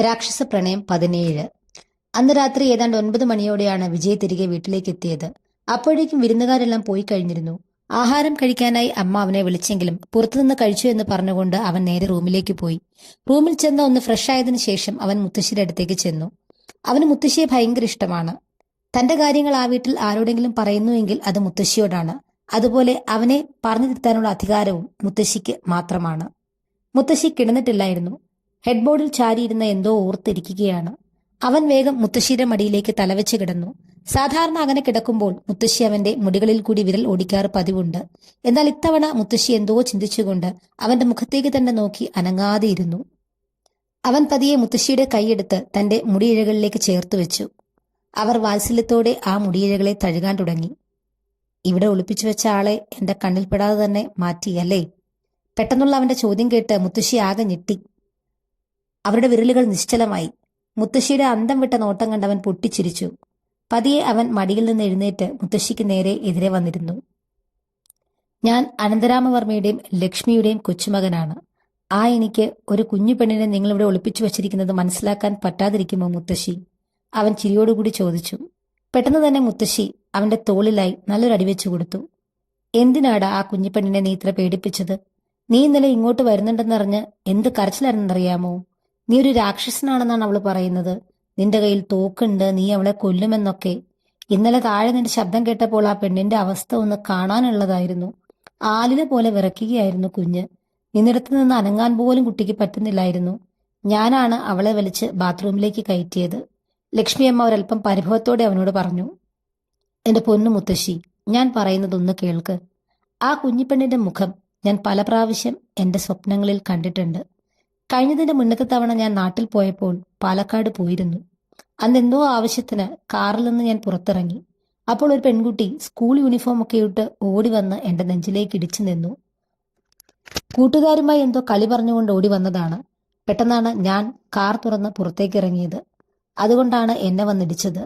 രാക്ഷസ പ്രണയം പതിനേഴ്. അന്ന് രാത്രി ഏതാണ്ട് ഒൻപത് മണിയോടെയാണ് വിജയ് തിരികെ വീട്ടിലേക്ക് എത്തിയത്. അപ്പോഴേക്കും വിരുന്നുകാരെല്ലാം പോയി കഴിഞ്ഞിരുന്നു. ആഹാരം കഴിക്കാനായി അമ്മ അവനെ വിളിച്ചെങ്കിലും പുറത്തുനിന്ന് കഴിച്ചു എന്ന് പറഞ്ഞുകൊണ്ട് അവൻ നേരെ റൂമിലേക്ക് പോയി. റൂമിൽ ചെന്ന് ഒന്ന് ഫ്രഷ് ആയതിനു ശേഷം അവൻ മുത്തശ്ശിയുടെ അടുത്തേക്ക് ചെന്നു. അവന് മുത്തശ്ശിയെ ഭയങ്കര ഇഷ്ടമാണ്. തന്റെ കാര്യങ്ങൾ ആ വീട്ടിൽ ആരോടെങ്കിലും പറയുന്നുവെങ്കിൽ അത് മുത്തശ്ശിയോടാണ്. അതുപോലെ അവനെ പറഞ്ഞു തിരുത്താനുള്ള അധികാരവും മുത്തശ്ശിക്ക് മാത്രമാണ്. മുത്തശ്ശി കിടന്നിട്ടില്ലായിരുന്നു. ഹെഡ്ബോർഡിൽ ചാരിയിരുന്ന എന്തോ ഓർത്തിരിക്കുകയാണ്. അവൻ വേഗം മുത്തശ്ശിയുടെ മടിയിലേക്ക് തലവെച്ച് കിടന്നു. സാധാരണ അങ്ങനെ കിടക്കുമ്പോൾ മുത്തശ്ശി അവന്റെ മുടികളിൽ കൂടി വിരൽ ഓടിക്കാറ് പതിവുണ്ട്. എന്നാൽ ഇത്തവണ മുത്തശ്ശി എന്തോ ചിന്തിച്ചുകൊണ്ട് അവന്റെ മുഖത്തേക്ക് തന്നെ നോക്കി അനങ്ങാതെ ഇരുന്നു. അവൻ പതിയെ മുത്തശ്ശിയുടെ കൈയെടുത്ത് തന്റെ മുടിയിഴകളിലേക്ക് ചേർത്ത് വെച്ചു. അവർ വാത്സല്യത്തോടെ ആ മുടിയിഴകളെ തഴുകാൻ തുടങ്ങി. ഇവിടെ ഒളിപ്പിച്ചു വെച്ച ആളെ എന്റെ കണ്ണിൽപ്പെടാതെ തന്നെ മാറ്റി അല്ലേ? പെട്ടെന്നുള്ള അവന്റെ ചോദ്യം കേട്ട് മുത്തശ്ശി ആകെ ഞെട്ടി. അവരുടെ വിരലുകൾ നിശ്ചലമായി. മുത്തശ്ശിയുടെ അന്തം വിട്ട നോട്ടം കണ്ടവൻ പൊട്ടിച്ചിരിച്ചു. പതിയെ അവൻ മടിയിൽ നിന്ന് എഴുന്നേറ്റ് മുത്തശ്ശിക്ക് നേരെ എതിരെ വന്നിരുന്നു. ഞാൻ അനന്തരാമവർമ്മയുടെയും ലക്ഷ്മിയുടെയും കൊച്ചുമകനാണ്. ആ എനിക്ക് ഒരു കുഞ്ഞു പെണ്ണിനെ നിങ്ങളിവിടെ ഒളിപ്പിച്ചു വച്ചിരിക്കുന്നത് മനസ്സിലാക്കാൻ പറ്റാതിരിക്കുമോ മുത്തശ്ശി? അവൻ ചിരിയോടുകൂടി ചോദിച്ചു. പെട്ടെന്ന് തന്നെ മുത്തശ്ശി അവന്റെ തോളിലായി നല്ലൊരു അടിവെച്ചു കൊടുത്തു. എന്തിനാടാ ആ കുഞ്ഞിപ്പെണ്ണിനെ നീ ഇത്ര പേടിപ്പിച്ചത്? നീ ഇന്നലെ ഇങ്ങോട്ട് വരുന്നുണ്ടെന്നറിഞ്ഞ് എന്ത് കരച്ചിലായിരുന്നറിയാമോ നീ ഒരു രാക്ഷസനാണെന്നാണ് അവൾ പറയുന്നത്. നിന്റെ കയ്യിൽ തോക്കുണ്ട് നീ അവളെ കൊല്ലുമെന്നൊക്കെ. ഇന്നലെ താഴെ നിന്റെ ശബ്ദം കേട്ടപ്പോൾ ആ പെണ്ണിന്റെ അവസ്ഥ ഒന്ന് കാണാനുള്ളതായിരുന്നു. ആലിനെ പോലെ വിറയ്ക്കുകയായിരുന്നു കുഞ്ഞ്. നിന്നിടത്ത് നിന്ന് അനങ്ങാൻ പോലും കുട്ടിക്ക് പറ്റുന്നില്ലായിരുന്നു. ഞാനാണ് അവളെ വലിച്ച് ബാത്റൂമിലേക്ക് കയറ്റിയത്. ലക്ഷ്മിയമ്മ ഒരല്പം പരിഭവത്തോടെ അവനോട് പറഞ്ഞു എന്റെ പൊന്നു മുത്തശ്ശി ഞാൻ പറയുന്നതൊന്ന് കേൾക്ക്. ആ കുഞ്ഞിപ്പെണ്ണിന്റെ മുഖം ഞാൻ പല പ്രാവശ്യം എന്റെ സ്വപ്നങ്ങളിൽ കണ്ടിട്ടുണ്ട്. കഴിഞ്ഞതിന്റെ മുന്നത്തെ തവണ ഞാൻ നാട്ടിൽ പോയപ്പോൾ പാലക്കാട് പോയിരുന്നു. അന്ന് എന്തോ ആവശ്യത്തിന് കാറിൽ നിന്ന് ഞാൻ പുറത്തിറങ്ങി. അപ്പോൾ ഒരു പെൺകുട്ടി സ്കൂൾ യൂണിഫോം ഒക്കെ ഇട്ട് ഓടി വന്ന് എന്റെ നെഞ്ചിലേക്ക് ഇടിച്ചു നിന്നു. കൂട്ടുകാരുമായി എന്തോ കളി പറഞ്ഞുകൊണ്ട് ഓടി വന്നതാണ്. പെട്ടെന്നാണ് ഞാൻ കാർ തുറന്ന് പുറത്തേക്ക് ഇറങ്ങിയത്. അതുകൊണ്ടാണ് എന്നെ വന്നിടിച്ചത്.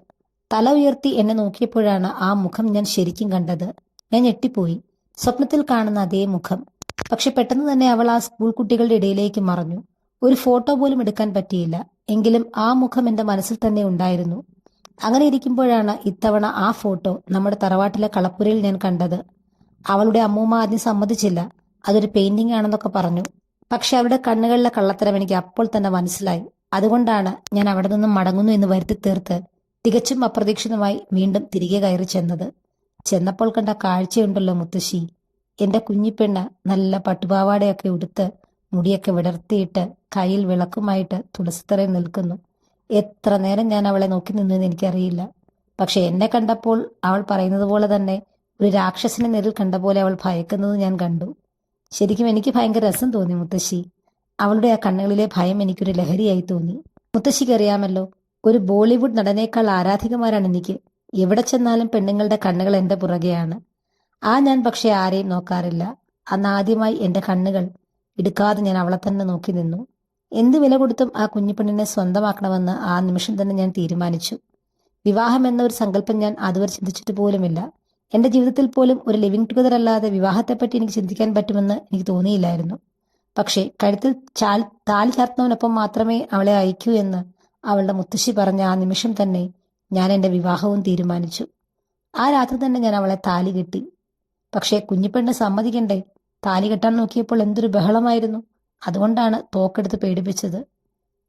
തല ഉയർത്തി എന്നെ നോക്കിയപ്പോഴാണ് ആ മുഖം ഞാൻ ശരിക്കും കണ്ടത്. ഞാൻ ഞെട്ടിപ്പോയി. സ്വപ്നത്തിൽ കാണുന്ന അതേ മുഖം. പക്ഷെ പെട്ടെന്ന് തന്നെ അവൾ ആ സ്കൂൾ കുട്ടികളുടെ ഇടയിലേക്ക് മറഞ്ഞു. ഒരു ഫോട്ടോ പോലും എടുക്കാൻ പറ്റിയില്ല. എങ്കിലും ആ മുഖം എന്റെ മനസ്സിൽ തന്നെ ഉണ്ടായിരുന്നു. അങ്ങനെ ഇരിക്കുമ്പോഴാണ് ഇത്തവണ ആ ഫോട്ടോ നമ്മുടെ തറവാട്ടിലെ കളപ്പുരയിൽ ഞാൻ കണ്ടത്. അവളുടെ അമ്മൂമ്മ ആദ്യം സമ്മതിച്ചില്ല. അതൊരു പെയിന്റിംഗ് ആണെന്നൊക്കെ പറഞ്ഞു. പക്ഷെ അവളുടെ കണ്ണുകളിലെ കള്ളത്തരം എനിക്ക് അപ്പോൾ തന്നെ മനസ്സിലായി. അതുകൊണ്ടാണ് ഞാൻ അവിടെ നിന്നും മടങ്ങുന്നു എന്ന് വരുത്തി തീർത്ത് തികച്ചും അപ്രതീക്ഷിതമായി വീണ്ടും തിരികെ കയറി ചെന്നത്. ചെന്നപ്പോൾ കണ്ട കാഴ്ചയുണ്ടല്ലോ മുത്തശ്ശി. എന്റെ കുഞ്ഞിപ്പെണ്ണ് നല്ല പട്ടുപാവാടയൊക്കെ ഉടുത്ത് മുടിയൊക്കെ വിടർത്തിയിട്ട് കയ്യിൽ വിളക്കുമായിട്ട് തുളസിത്തറയിൽ നിൽക്കുന്നു. എത്ര നേരം ഞാൻ അവളെ നോക്കി നിന്നു എന്ന് എനിക്കറിയില്ല. പക്ഷെ എന്നെ കണ്ടപ്പോൾ അവൾ പറയുന്നത് പോലെ തന്നെ ഒരു രാക്ഷസിനെ നേരിൽ കണ്ട പോലെ അവൾ ഭയക്കുന്നത് ഞാൻ കണ്ടു. ശരിക്കും എനിക്ക് ഭയങ്കര രസം തോന്നി മുത്തശ്ശി. അവളുടെ ആ കണ്ണുകളിലെ ഭയം എനിക്കൊരു ലഹരിയായി തോന്നി. മുത്തശ്ശിക്ക് അറിയാമല്ലോ ഒരു ബോളിവുഡ് നടനേക്കാൾ ആരാധികമാരാണ് എനിക്ക്. എവിടെ ചെന്നാലും പെണ്ണുങ്ങളുടെ കണ്ണുകൾ എന്റെ പുറകെയാണ്. ആ ഞാൻ പക്ഷെ ആരെയും നോക്കാറില്ല. അന്ന് ആദ്യമായി എന്റെ കണ്ണുകൾ എടുക്കാതെ ഞാൻ അവളെ തന്നെ നോക്കി നിന്നു. എന്ത് വില കൊടുത്തും ആ കുഞ്ഞുപെണ്ണിനെ സ്വന്തമാക്കണമെന്ന് ആ നിമിഷം തന്നെ ഞാൻ തീരുമാനിച്ചു. വിവാഹം എന്ന ഒരു സങ്കല്പം ഞാൻ അതുവരെ ചിന്തിച്ചിട്ട് പോലുമില്ല. എന്റെ ജീവിതത്തിൽ പോലും ഒരു ലിവിങ് ടുഗദർ അല്ലാതെ വിവാഹത്തെപ്പറ്റി എനിക്ക് ചിന്തിക്കാൻ പറ്റുമെന്ന് എനിക്ക് തോന്നിയില്ലായിരുന്നു. പക്ഷേ കഴുത്തിൽ ചാൽ താലി ചാർത്തുന്നവനൊപ്പം മാത്രമേ അവളെ അയക്കൂ എന്ന് അവളുടെ മുത്തശ്ശി പറഞ്ഞ ആ നിമിഷം തന്നെ ഞാൻ എന്റെ വിവാഹവും തീരുമാനിച്ചു. ആ രാത്രി തന്നെ ഞാൻ അവളെ താലി കെട്ടി. പക്ഷേ കുഞ്ഞിപ്പെണ്ണ് സമ്മതിക്കണ്ടേ? താലി കെട്ടാൻ നോക്കിയപ്പോൾ എന്തൊരു ബഹളമായിരുന്നു. അതുകൊണ്ടാണ് തോക്കെടുത്ത് പേടിപ്പിച്ചത്.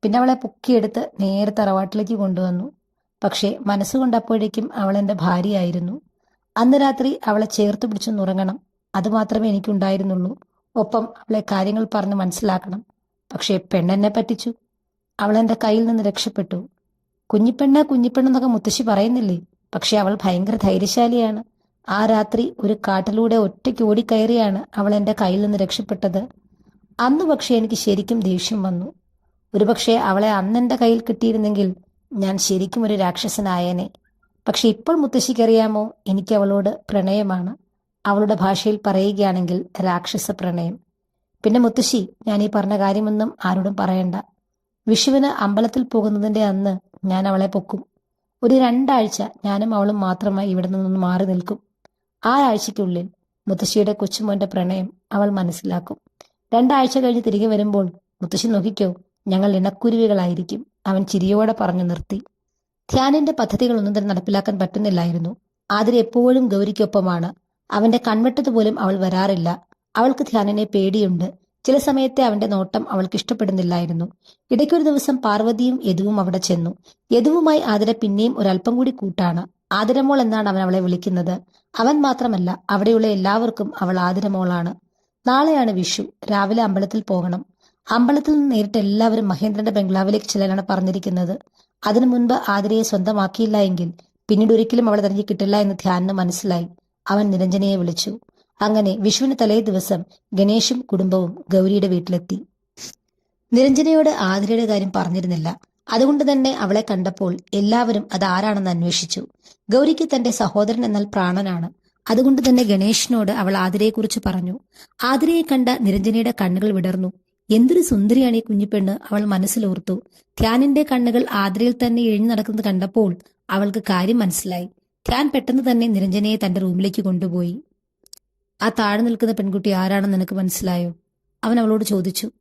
പിന്നെ അവളെ പൊക്കിയെടുത്ത് നേരെ തറവാട്ടിലേക്ക് കൊണ്ടുവന്നു. പക്ഷേ മനസ്സുകൊണ്ട് അപ്പോഴേക്കും അവൾ എന്റെ ഭാര്യയായിരുന്നു. അന്ന് രാത്രി അവളെ ചേർത്ത് പിടിച്ചൊന്നുറങ്ങണം അതുമാത്രമേ എനിക്കുണ്ടായിരുന്നുള്ളൂ. ഒപ്പം അവളെ കാര്യങ്ങൾ പറഞ്ഞ് മനസ്സിലാക്കണം. പക്ഷേ പെണ്ണെന്നെ പറ്റിച്ചു. അവൾ എന്റെ കയ്യിൽ നിന്ന് രക്ഷപ്പെട്ടു. കുഞ്ഞിപ്പെണ്ണ കുഞ്ഞിപ്പെണ്ണെന്നൊക്കെ മുത്തശ്ശി പറയുന്നില്ലേ? പക്ഷെ അവൾ ഭയങ്കര ധൈര്യശാലിയാണ്. ആ രാത്രി ഒരു കാട്ടിലൂടെ ഒറ്റയ്ക്ക് ഓടിക്കയറിയാണ് അവൾ എന്റെ കയ്യിൽ നിന്ന് രക്ഷപ്പെട്ടത്. അന്ന് പക്ഷേ എനിക്ക് ശരിക്കും ദേഷ്യം വന്നു. ഒരുപക്ഷെ അവളെ അന്ന് എന്റെ കയ്യിൽ കിട്ടിയിരുന്നെങ്കിൽ ഞാൻ ശരിക്കും ഒരു രാക്ഷസനായേനെ. പക്ഷെ ഇപ്പോൾ മുത്തശ്ശിക്കറിയാമോ എനിക്ക് അവളോട് പ്രണയമാണ്. അവളുടെ ഭാഷയിൽ പറയുകയാണെങ്കിൽ രാക്ഷസ പ്രണയം. പിന്നെ മുത്തശ്ശി ഞാൻ ഈ പറഞ്ഞ കാര്യമൊന്നും ആരോടും പറയണ്ട. വിഷുവിന് അമ്പലത്തിൽ പോകുന്നതിന്റെ അന്ന് ഞാൻ അവളെ പൊക്കും. ഒരു രണ്ടാഴ്ച ഞാനും അവളും മാത്രമായി ഇവിടെ നിന്നും മാറി നിൽക്കും. ആ ആഴ്ചയ്ക്കുള്ളിൽ മുത്തശ്ശിയുടെ കൊച്ചുമോന്റെ പ്രണയം അവൾ മനസ്സിലാക്കും. രണ്ടാഴ്ച കഴിഞ്ഞ് തിരികെ വരുമ്പോൾ മുത്തശ്ശി നോക്കിക്കോ ഞങ്ങൾ ഇണക്കുരുവികളായിരിക്കും. അവൻ ചിരിയോടെ പറഞ്ഞു നിർത്തി. ധ്യാനിന്റെ പദ്ധതികളൊന്നും തന്നെ നടപ്പിലാക്കാൻ പറ്റുന്നില്ലായിരുന്നു. ആതിര എപ്പോഴും ഗൗരിക്കൊപ്പമാണ്. അവന്റെ കൺവെട്ടതുപോലും അവൾ വരാറില്ല. അവൾക്ക് ധ്യാനിനെ പേടിയുണ്ട്. ചില സമയത്തെ അവന്റെ നോട്ടം അവൾക്ക് ഇഷ്ടപ്പെടുന്നില്ലായിരുന്നു. ഇടയ്ക്കൊരു ദിവസം പാർവതിയും യദുവും അവിടെ ചെന്നു. യദുവുമായി ആതിര പിന്നെയും ഒരല്പം കൂടി കൂട്ടാണ്. ആതിരമോൾ എന്നാണ് അവൻ അവളെ വിളിക്കുന്നത്. അവൻ മാത്രമല്ല അവിടെയുള്ള എല്ലാവർക്കും അവൾ ആദരമോളാണ്. നാളെയാണ് വിഷു. രാവിലെ അമ്പലത്തിൽ പോകണം. അമ്പലത്തിൽ നിന്ന് നേരിട്ട് എല്ലാവരും മഹേന്ദ്രന്റെ ബംഗ്ലാവിലേക്ക് ചെല്ലാനാണ് പറഞ്ഞിരിക്കുന്നത്. അതിനു മുൻപ് ആതിരയെ സ്വന്തമാക്കിയില്ല എങ്കിൽ പിന്നീട് ഒരിക്കലും അവളെ തിരഞ്ഞു കിട്ടില്ല എന്ന് ധ്യാനിന് മനസ്സിലായി. അവൻ നിരഞ്ജനയെ വിളിച്ചു. അങ്ങനെ വിഷുവിന് തലേ ദിവസം ഗണേഷും കുടുംബവും ഗൗരിയുടെ വീട്ടിലെത്തി. നിരഞ്ജനയോട് ആതിരയുടെ കാര്യം പറഞ്ഞിരുന്നില്ല. അതുകൊണ്ട് തന്നെ അവളെ കണ്ടപ്പോൾ എല്ലാവരും അത് ആരാണെന്ന് അന്വേഷിച്ചു. ഗൗരിക്ക് തന്റെ സഹോദരൻ എന്നാൽ പ്രാണനാണ്. അതുകൊണ്ട് തന്നെ ഗണേഷിനോട് അവൾ ആതിരയെക്കുറിച്ച് പറഞ്ഞു. ആതിരയെ കണ്ട നിരഞ്ജനയുടെ കണ്ണുകൾ വിടർന്നു. എന്തൊരു സുന്ദരിയാണ് ഈ കുഞ്ഞിപ്പെണ്ണ് അവൾ മനസ്സിലോർത്തു ധ്യാനിന്റെ കണ്ണുകൾ ആതിരയിൽ തന്നെ ഇഴഞ്ഞു നടക്കുന്നത് കണ്ടപ്പോൾ അവൾക്ക് കാര്യം മനസ്സിലായി. ധ്യാൻ പെട്ടെന്ന് തന്നെ നിരഞ്ജനയെ തന്റെ റൂമിലേക്ക് കൊണ്ടുപോയി. ആ താഴെ നിൽക്കുന്ന പെൺകുട്ടി ആരാണെന്ന് നിനക്ക് മനസ്സിലായോ? അവൻ അവളോട് ചോദിച്ചു.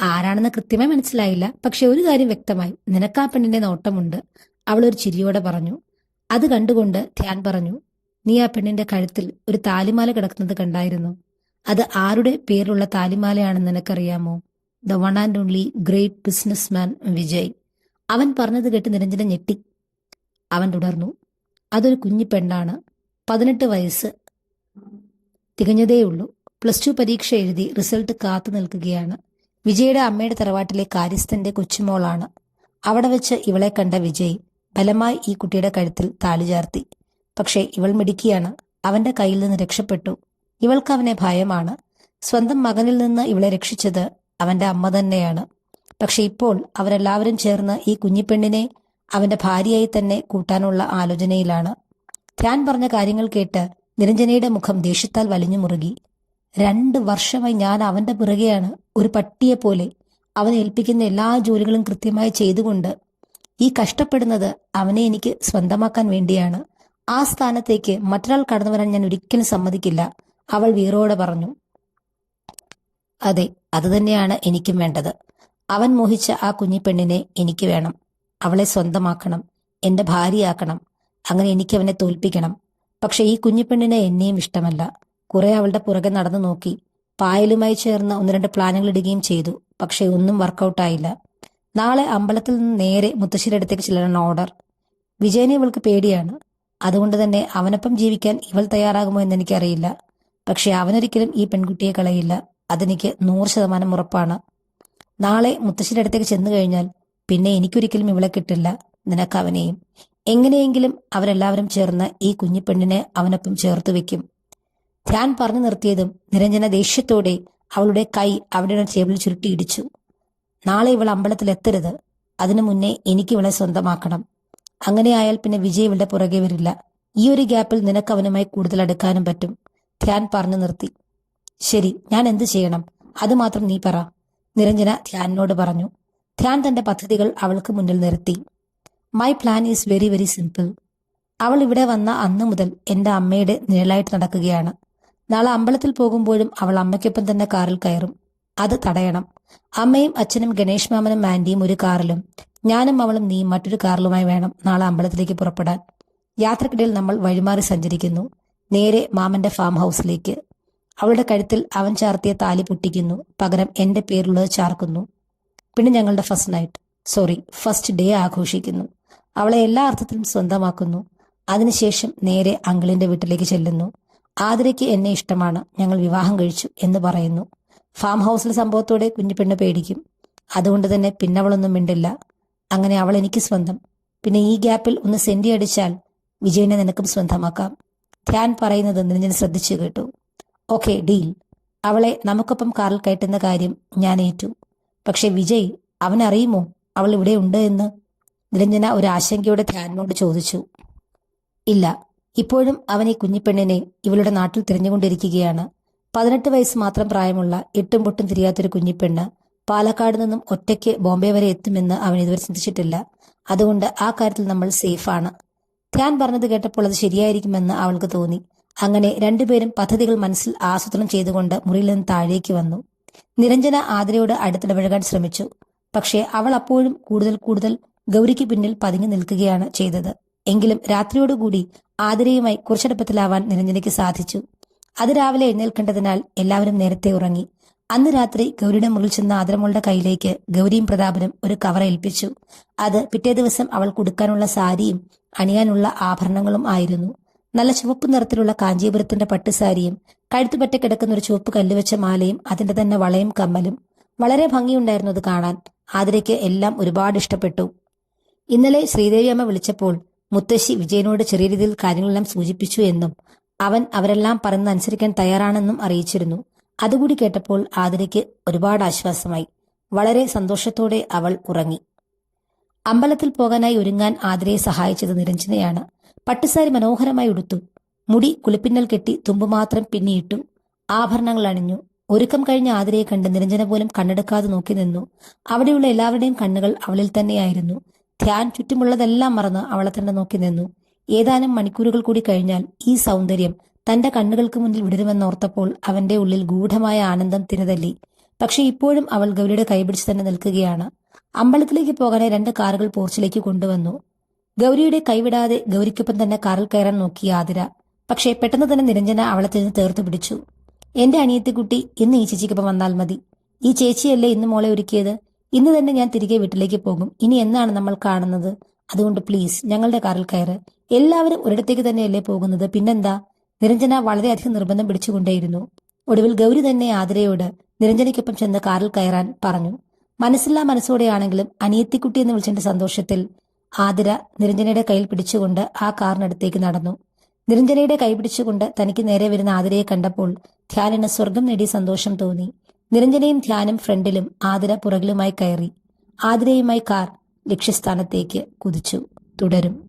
ആരാണെന്ന് കൃത്യമായി മനസ്സിലായില്ല. പക്ഷെ ഒരു കാര്യം വ്യക്തമായി. നിനക്കാ പെണ്ണിന്റെ നോട്ടമുണ്ട്. അവൾ ഒരു ചിരിയോടെ പറഞ്ഞു. അത് കണ്ടുകൊണ്ട് ധ്യാൻ പറഞ്ഞു. നീ ആ പെണ്ണിന്റെ കഴുത്തിൽ ഒരു താലിമാല കിടക്കുന്നത് കണ്ടായിരുന്നു. അത് ആരുടെ പേരിലുള്ള താലിമാലയാണെന്ന് നിനക്കറിയാമോ? The one and only great businessman Vijay. അവൻ പറഞ്ഞത് കേട്ട് നിരഞ്ജന ഞെട്ടി. അവൻ തുടർന്നു. അതൊരു കുഞ്ഞു പെണ്ണാണ്. പതിനെട്ട് വയസ്സ്. തികഞ്ഞതേയുള്ളൂ. പ്ലസ് ടു പരീക്ഷ എഴുതി റിസൾട്ട് കാത്തു നിൽക്കുകയാണ്. വിജയുടെ അമ്മയുടെ തറവാട്ടിലെ കാര്യസ്ഥന്റെ കൊച്ചുമോളാണ്. അവിടെ വെച്ച് ഇവളെ കണ്ട വിജയ് ബലമായി ഈ കുട്ടിയുടെ കഴുത്തിൽ താളി ചാർത്തി. പക്ഷേ ഇവൾ മിടുക്കിയാണ്. അവന്റെ കയ്യിൽ നിന്ന് രക്ഷപ്പെട്ടു. ഇവൾക്ക് അവനെ ഭയമാണ്. സ്വന്തം മകനിൽ നിന്ന് ഇവളെ രക്ഷിച്ചത് അവന്റെ അമ്മ തന്നെയാണ്. പക്ഷെ ഇപ്പോൾ അവരെല്ലാവരും ചേർന്ന് ഈ കുഞ്ഞിപ്പെണ്ണിനെ അവന്റെ ഭാര്യയായി തന്നെ കൂട്ടാനുള്ള ആലോചനയിലാണ്. ധ്യാൻ പറഞ്ഞ കാര്യങ്ങൾ കേട്ട് നിരഞ്ജനയുടെ മുഖം ദേഷ്യത്താൽ വലിഞ്ഞു മുറുകി രണ്ട് വർഷമായി ഞാൻ അവന്റെ പിറകെയാണ് ഒരു പട്ടിയെ പോലെ അവൻ ഏൽപ്പിക്കുന്ന എല്ലാ ജോലികളും കൃത്യമായി ചെയ്തുകൊണ്ട് ഈ കഷ്ടപ്പെടുന്നത് അവനെ എനിക്ക് സ്വന്തമാക്കാൻ വേണ്ടിയാണ്. ആ സ്ഥാനത്തേക്ക് മറ്റൊരാൾ കടന്നു വരാൻ ഞാൻ ഒരിക്കലും സമ്മതിക്കില്ല. അവൾ വീറോടെ പറഞ്ഞു അതെ അതുതന്നെയാണ് എനിക്കും വേണ്ടത്. അവൻ മോഹിച്ച ആ കുഞ്ഞിപ്പെണ്ണിനെ എനിക്ക് വേണം. അവളെ സ്വന്തമാക്കണം. എന്റെ ഭാര്യയാക്കണം. അങ്ങനെ എനിക്ക് അവനെ തോൽപ്പിക്കണം. പക്ഷെ ഈ കുഞ്ഞിപ്പെണ്ണിനെ എന്നെയും ഇഷ്ടമല്ല. കുറെ അവളുടെ പുറകെ നടന്നു നോക്കി. പായലുമായി ചേർന്ന് ഒന്ന് രണ്ട് പ്ലാനുകൾ ഇടുകയും ചെയ്തു. പക്ഷേ ഒന്നും വർക്കൗട്ടായില്ല. നാളെ അമ്പലത്തിൽ നിന്ന് നേരെ മുത്തശ്ശിയുടെ അടുത്തേക്ക് ചെല്ലണം ഓർഡർ. വിജയനെ ഇവൾക്ക് പേടിയാണ്. അതുകൊണ്ട് തന്നെ അവനൊപ്പം ജീവിക്കാൻ ഇവൾ തയ്യാറാകുമോ എന്ന് എനിക്കറിയില്ല. പക്ഷെ അവനൊരിക്കലും ഈ പെൺകുട്ടിയെ കളയില്ല. അതെനിക്ക് നൂറ് ശതമാനം ഉറപ്പാണ്. നാളെ മുത്തശ്ശിയുടെ അടുത്തേക്ക് ചെന്നു കഴിഞ്ഞാൽ പിന്നെ എനിക്കൊരിക്കലും ഇവളെ കിട്ടില്ല. നിനക്ക് അവനെയും. എങ്ങനെയെങ്കിലും അവരെല്ലാവരും ചേർന്ന് ഈ കുഞ്ഞിപ്പെണ്ണിനെ അവനൊപ്പം ചേർത്ത് വെക്കും. ധ്യാൻ പറഞ്ഞു നിർത്തിയതും നിരഞ്ജന ദേഷ്യത്തോടെ അവളുടെ കൈ അവിടെയുള്ള ടേബിൾ ചുരുട്ടി ഇടിച്ചു. നാളെ ഇവൾ അമ്പലത്തിൽ എത്തരുത്. അതിനു മുന്നേ എനിക്ക് ഇവളെ സ്വന്തമാക്കണം. അങ്ങനെയായാൽ പിന്നെ വിജയ് ഇവളുടെ പുറകെ വരില്ല. ഈ ഒരു ഗ്യാപ്പിൽ നിനക്ക് അവനുമായി കൂടുതൽ അടുക്കാനും പറ്റും ധ്യാൻ പറഞ്ഞു നിർത്തി. ശരി ഞാൻ എന്ത് ചെയ്യണം? അത് മാത്രം നീ പറ നിരഞ്ജന ധ്യാനിനോട് പറഞ്ഞു. ധ്യാൻ തന്റെ പദ്ധതികൾ അവൾക്ക് മുന്നിൽ നിർത്തി. My plan is very very simple അവൾ ഇവിടെ വന്ന അന്ന് മുതൽ എന്റെ അമ്മയുടെ നിഴലായിട്ട് നടക്കുകയാണ്. നാളെ അമ്പലത്തിൽ പോകുമ്പോഴും അവൾ അമ്മയ്ക്കൊപ്പം തന്നെ കാറിൽ കയറും. അത് തടയണം. അമ്മയും അച്ഛനും ഗണേഷ് മാമനും ആന്റിയും ഒരു കാറിലും. ഞാനും അവളും നീ മറ്റൊരു കാറിലുമായി വേണം നാളെ അമ്പലത്തിലേക്ക് പുറപ്പെടാൻ. യാത്രക്കിടയിൽ നമ്മൾ വഴിമാറി സഞ്ചരിക്കുന്നു. നേരെ മാമന്റെ ഫാം ഹൗസിലേക്ക്. അവളുടെ കഴുത്തിൽ അവൻ ചാർത്തിയ താലി പൊട്ടിക്കുന്നു. പകരം എന്റെ പേരുള്ളത് ചാർക്കുന്നു. പിന്നെ ഞങ്ങളുടെ first night. Sorry first day ആഘോഷിക്കുന്നു. അവളെ എല്ലാ അർത്ഥത്തിലും സ്വന്തമാക്കുന്നു. അതിനുശേഷം നേരെ അങ്കിളിന്റെ വീട്ടിലേക്ക് ചെല്ലുന്നു. ആതിരയ്ക്ക് എന്നെ ഇഷ്ടമാണ്. ഞങ്ങൾ വിവാഹം കഴിച്ചു എന്ന് പറയുന്നു. ഫാം ഹൗസിലെ സംഭവത്തോടെ കുഞ്ഞിപ്പെണ്ണ് പേടിക്കും. അതുകൊണ്ട് തന്നെ പിന്നെ അവളൊന്നും മിണ്ടില്ല. അങ്ങനെ അവൾ എനിക്ക് സ്വന്തം. പിന്നെ ഈ ഗ്യാപ്പിൽ ഒന്ന് സെന്റി അടിച്ചാൽ വിജയനെ നിനക്കും സ്വന്തമാക്കാം. ധ്യാൻ പറയുന്നത് നിരഞ്ജൻ ശ്രദ്ധിച്ചു കേട്ടു. Okay deal. അവളെ നമുക്കൊപ്പം കാറിൽ കയറ്റുന്ന കാര്യം ഞാൻ ഏറ്റു. പക്ഷെ വിജയ് അവനറിയുമോ അവൾ ഇവിടെ ഉണ്ട് എന്ന്? നിരഞ്ജന ഒരു ആശങ്കയോടെ ധ്യാനോട് ചോദിച്ചു. ഇല്ല ഇപ്പോഴും അവൻ ഈ കുഞ്ഞിപ്പെണ്ണിനെ ഇവളുടെ നാട്ടിൽ തിരഞ്ഞുകൊണ്ടിരിക്കുകയാണ്. പതിനെട്ട് വയസ്സ് മാത്രം പ്രായമുള്ള എട്ടും പൊട്ടും തിരിയാത്തൊരു കുഞ്ഞിപ്പെണ്ണ് പാലക്കാട് നിന്നും ഒറ്റയ്ക്ക് ബോംബെ വരെ എത്തുമെന്ന് അവൻ ഇതുവരെ ചിന്തിച്ചിട്ടില്ല. അതുകൊണ്ട് ആ കാര്യത്തിൽ നമ്മൾ സേഫാണ്. ധ്യാൻ പറഞ്ഞത് കേട്ടപ്പോൾ അത് ശരിയായിരിക്കുമെന്ന് അവൾക്ക് തോന്നി. അങ്ങനെ രണ്ടുപേരും പദ്ധതികൾ മനസ്സിൽ ആസൂത്രണം ചെയ്തുകൊണ്ട് മുറിയിൽ നിന്ന് താഴേക്ക് വന്നു. നിരഞ്ജന ആതിരയോട് അടുത്തിടപഴകാൻ ശ്രമിച്ചു. പക്ഷേ അവൾ അപ്പോഴും കൂടുതൽ കൂടുതൽ ഗൗരിക്ക് പിന്നിൽ പതുങ്ങി നിൽക്കുകയാണ് ചെയ്തത്. എങ്കിലും രാത്രിയോടുകൂടി ആതിരയുമായി കുറച്ചടുപ്പത്തിലാവാൻ നിരഞ്ജനയ്ക്ക് സാധിച്ചു. അത് രാവിലെ എഴുന്നേൽക്കേണ്ടതിനാൽ എല്ലാവരും നേരത്തെ ഉറങ്ങി. അന്ന് രാത്രി ഗൗരിയുടെ മുറിൽ ചെന്ന ആദരമോളുടെ കയ്യിലേക്ക് ഗൗരിയും പ്രതാപനും ഒരു കവർ ഏൽപ്പിച്ചു. അത് പിറ്റേ ദിവസം അവൾ കൊടുക്കാനുള്ള സാരിയും അണിയാനുള്ള ആഭരണങ്ങളും ആയിരുന്നു. നല്ല ചുവപ്പ് നിറത്തിലുള്ള കാഞ്ചീപുരത്തിന്റെ പട്ടുസാരിയും കഴുത്തുപറ്റ കിടക്കുന്ന ഒരു ചുവപ്പ് കല്ലുവെച്ച മാലയും അതിന്റെ തന്നെ വളയും കമ്മലും. വളരെ ഭംഗിയുണ്ടായിരുന്നു അത് കാണാൻ. ആതിരയ്ക്ക് എല്ലാം ഒരുപാട് ഇഷ്ടപ്പെട്ടു. ഇന്നലെ ശ്രീദേവി അമ്മ വിളിച്ചപ്പോൾ മുത്തശ്ശി വിജയനോട് ചെറിയ രീതിയിൽ കാര്യങ്ങളെല്ലാം സൂചിപ്പിച്ചു എന്നും അവൻ അവരെല്ലാം പറയുന്നത് അനുസരിക്കാൻ തയ്യാറാണെന്നും അറിയിച്ചിരുന്നു. അതുകൂടി കേട്ടപ്പോൾ ആതിരയ്ക്ക് ഒരുപാട് ആശ്വാസമായി. വളരെ സന്തോഷത്തോടെ അവൾ ഉറങ്ങി. അമ്പലത്തിൽ പോകാനായി ഒരുങ്ങാൻ ആതിരയെ സഹായിച്ചത് നിരഞ്ജനയാണ്. പട്ടുസാരി മനോഹരമായി ഉടുത്തു. മുടി കുളിപ്പിന്നൽ കെട്ടി തുമ്പ് മാത്രം പിന്നിയിട്ടു ആഭരണങ്ങൾ അണിഞ്ഞു. ഒരുക്കം കഴിഞ്ഞ ആതിരയെ കണ്ട് നിരഞ്ജന പോലും കണ്ണെടുക്കാതെ നോക്കി നിന്നു. അവിടെയുള്ള എല്ലാവരുടെയും കണ്ണുകൾ അവളിൽ തന്നെയായിരുന്നു. ധ്യാൻ ചുറ്റുമുള്ളതെല്ലാം മറന്ന് അവളെ തന്നെ നോക്കി നിന്നു. ഏതാനും മണിക്കൂറുകൾ കൂടി കഴിഞ്ഞാൽ ഈ സൗന്ദര്യം തന്റെ കണ്ണുകൾക്ക് മുന്നിൽ വിടരുമെന്നോർത്തപ്പോൾ അവന്റെ ഉള്ളിൽ ഗൂഢമായ ആനന്ദം തിരതല്ലി. പക്ഷെ ഇപ്പോഴും അവൾ ഗൗരിയുടെ കൈപിടിച്ച് തന്നെ നിൽക്കുകയാണ്. അമ്പലത്തിലേക്ക് പോകാനായി രണ്ട് കാറുകൾ പോർച്ചിലേക്ക് കൊണ്ടുവന്നു. ഗൗരിയുടെ കൈവിടാതെ ഗൗരിക്കൊപ്പം തന്നെ കാറിൽ കയറാൻ നോക്കി ആതിര. പക്ഷേ പെട്ടെന്ന് തന്നെ നിരഞ്ജന അവളെ തിരിഞ്ഞ് തീർത്തു പിടിച്ചു. എന്റെ അനിയത്തിക്കുട്ടി ഇന്ന് ഈ ചേച്ചിക്കൊപ്പം വന്നാൽ മതി. ഈ ചേച്ചിയല്ലേ ഇന്ന് മോളെ ഒരുക്കിയത്? ഇന്ന് തന്നെ ഞാൻ തിരികെ വീട്ടിലേക്ക് പോകും. ഇനി എന്നാണ് നമ്മൾ കാണുന്നത്? അതുകൊണ്ട് പ്ലീസ് ഞങ്ങളുടെ കാറിൽ കയറ്. എല്ലാവരും ഒരിടത്തേക്ക് തന്നെയല്ലേ പോകുന്നത്? പിന്നെന്താ? നിരഞ്ജന വളരെയധികം നിർബന്ധം പിടിച്ചുകൊണ്ടേയിരുന്നു. ഒടുവിൽ ഗൗരി തന്നെ ആതിരയോട് നിരഞ്ജനയ്ക്കൊപ്പം ചെന്ന് കാറിൽ കയറാൻ പറഞ്ഞു. മനസ്സില്ലാ മനസ്സോടെയാണെങ്കിലും അനിയത്തിക്കുട്ടി എന്ന് വിളിച്ചതിന്റെ സന്തോഷത്തിൽ ആതിര നിരഞ്ജനയുടെ കയ്യിൽ പിടിച്ചുകൊണ്ട് ആ കാറിനടുത്തേക്ക് നടന്നു. നിരഞ്ജനയുടെ കൈ പിടിച്ചുകൊണ്ട് തനിക്ക് നേരെ വരുന്ന ആതിരയെ കണ്ടപ്പോൾ ധ്യാനിന് സ്വർഗം നേടിയ സന്തോഷം തോന്നി. നിരഞ്ജനയും ധ്യാനം ഫ്രണ്ടിലും ആതിര പുറകിലുമായി കയറി. ആതിരയുമായി കാർ ലക്ഷ്യസ്ഥാനത്തേക്ക് കുതിച്ചു. തുടരും.